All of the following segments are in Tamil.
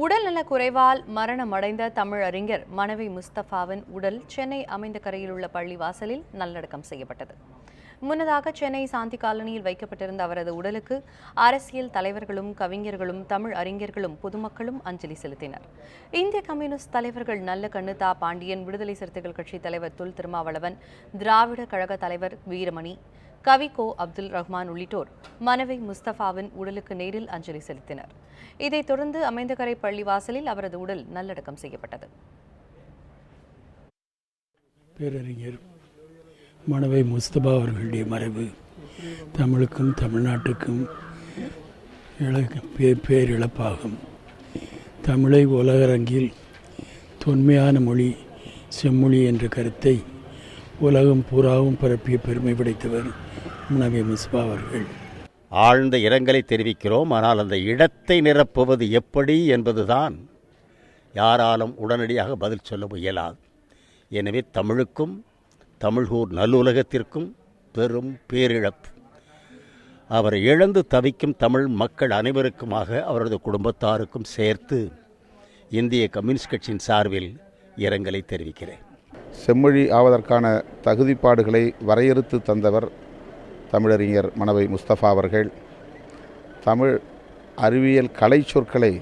உடல்நலக் குறைவால் மரணமடைந்த தமிழறிஞர் மனைவி முஸ்தபாவின் உடல் சென்னை அமைந்த கரையில் உள்ள பள்ளி வாசலில் நல்லடக்கம் செய்யப்பட்டது. முன்னதாக சென்னை சாந்தி காலனியில் வைக்கப்பட்டிருந்த அவரது உடலுக்கு அரசியல் தலைவர்களும் கவிஞர்களும் தமிழ் அறிஞர்களும் பொதுமக்களும் அஞ்சலி செலுத்தினர். இந்திய கம்யூனிஸ்ட் தலைவர்கள் நல்ல கண்ணுதா பாண்டியன் விடுதலை சிறுத்தைகள் கட்சி தலைவர் தொல் திருமாவளவன் திராவிட கழக தலைவர் வீரமணி கவி கோ அப்துல் ரஹ்மான் உள்ளிட்டோர் மனைவி முஸ்தபாவின் உடலுக்கு நேரில் அஞ்சலி செலுத்தினர். இதைத் தொடர்ந்து அமைந்தகரை பள்ளிவாசலில் அவரது உடல் நல்லடக்கம் செய்யப்பட்டது. பேரறிஞர் மனைவி முஸ்தபா அவர்களுடைய மறைவு தமிழுக்கும் தமிழ்நாட்டுக்கும் பேரிழப்பாகும். தமிழை உலகரங்கில் தொன்மையான மொழி செம்மொழி என்ற கருத்தை உலகம் பூராவும் பரப்பிய பெருமை படைத்தவர் மனவை மிஸ்பா அவர்கள். ஆழ்ந்த இரங்கலை தெரிவிக்கிறோம் ஆனால் அந்த இடத்தை நிரப்புவது எப்படி என்பதுதான் யாராலும் உடனடியாக பதில் சொல்ல இயலாது. எனவே தமிழுக்கும் தமிழ்கூர் நல்லுலகத்திற்கும் பெரும் பேரிழப்பு. அவரை இழந்து தவிக்கும் தமிழ் மக்கள் அனைவருக்குமாக அவரது குடும்பத்தாருக்கும் சேர்த்து இந்திய கம்யூனிஸ்ட் கட்சியின் சார்பில் இரங்கலை தெரிவிக்கிறேன். செம்மொழி ஆவதற்கான தகுதிப்பாடுகளை வரையறுத்து தந்தவர் தமிழறிஞர் மனவை முஸ்தபா அவர்கள். தமிழ் அறிவியல் கலை சொற்களை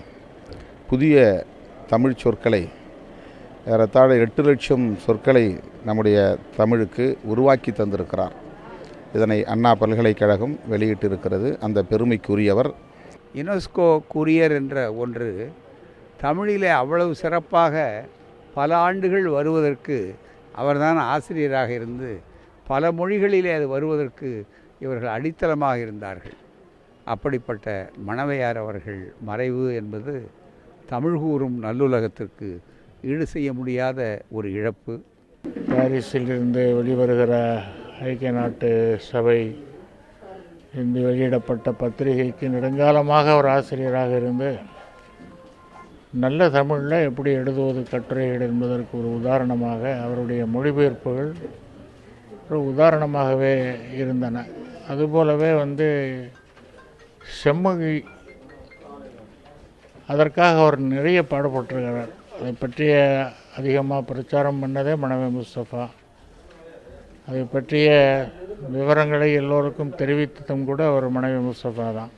புதிய தமிழ் சொற்களை ஏறத்தாழ எட்டு லட்சம் சொற்களை நம்முடைய தமிழுக்கு உருவாக்கி தந்திருக்கிறார். இதனை அண்ணா பல்கலைக்கழகம் வெளியிட்டிருக்கிறது. அந்த பெருமைக்குரியவர். யுனெஸ்கோ குரியர் என்ற ஒன்று தமிழிலே அவ்வளவு சிறப்பாக பல ஆண்டுகள் வருவதற்கு அவர்தான் ஆசிரியராக இருந்து பல மொழிகளிலே அது வருவதற்கு இவர்கள் அடித்தளமாக இருந்தார்கள். அப்படிப்பட்ட மணவையார் அவர்கள் மறைவு என்பது தமிழ் கூறும் நல்லுலகத்திற்கு ஈடு செய்ய முடியாத ஒரு இழப்பு. பாரிஸிலிருந்து வெளிவருகிற ஐக்கிய நாட்டு சபை இன்று வெளியிடப்பட்ட பத்திரிகைக்கு நெடுங்காலமாக ஒரு ஆசிரியராக இருந்து நல்ல தமிழில் எப்படி எழுதுவது கட்டுரைகள் என்பதற்கு ஒரு உதாரணமாக அவருடைய மொழிபெயர்ப்புகள் ஒரு உதாரணமாகவே இருந்தன. அதுபோலவே வந்து செம்மொழி அதற்காக அவர் நிறைய பாடுபட்டிருக்கிறார். அதை பற்றிய அதிகமாக பிரச்சாரம் பண்ணதே மனவே முஸ்தபா. அதை பற்றிய விவரங்களை எல்லோருக்கும் தெரிவித்ததும் கூட அவர் மனைவி முஸ்தபா தான்.